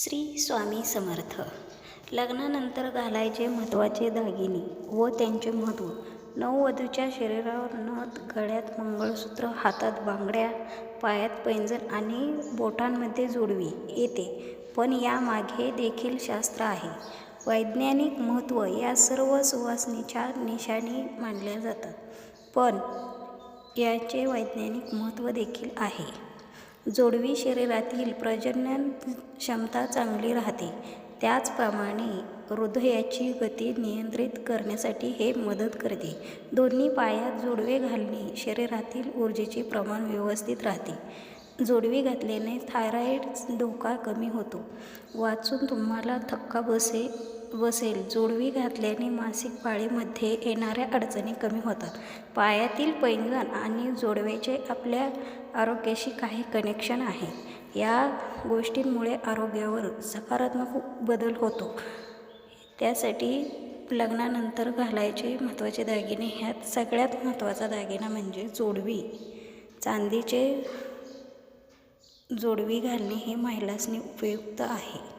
श्री स्वामी समर्थ. लग्नानंतर घालायचे महत्त्वाचे दागिने व त्यांचे महत्त्व. नववधूच्या शरीरावर नथ गळ्यात मंगळसूत्र हातात बांगड्या पायात पैंजण आणि बोटांमध्ये जोडवी येते. पण यामागे देखील शास्त्र आहे. वैज्ञानिक महत्त्व या सर्व सुवासनेच्या निशाणी मानल्या जातात. पण याचे वैज्ञानिक महत्त्व देखील आहे. जोडवी शरीरातील प्रजनन क्षमता चांगली राहते. त्याचप्रमाणे हृदयाची गती नियंत्रित करण्यासाठी हे मदत करते. दोन्ही पायात जोडवे घालणे शरीरातील ऊर्जेचे प्रमाण व्यवस्थित राहते. जोडवी घातल्याने थायरॉईड धोका कमी होतो. वाचून तुम्हाला थक्का बसे बसेल. जोडवी घातल्याने मासिक पाळीमध्ये येणाऱ्या अडचणी कमी होतात. पायातील पैंगण आणि जोडव्याचे आपल्या आरोग्याशी काही कनेक्शन आहे. या गोष्टींमुळे आरोग्यावर सकारात्मक बदल होतो. त्यासाठी लग्नानंतर घालायचे महत्त्वाचे दागिने ह्यात सगळ्यात महत्त्वाचा दागिना म्हणजे जोडवी. चांदीचे जोडवी घालणे हे महिलासनी उपयुक्त आहे.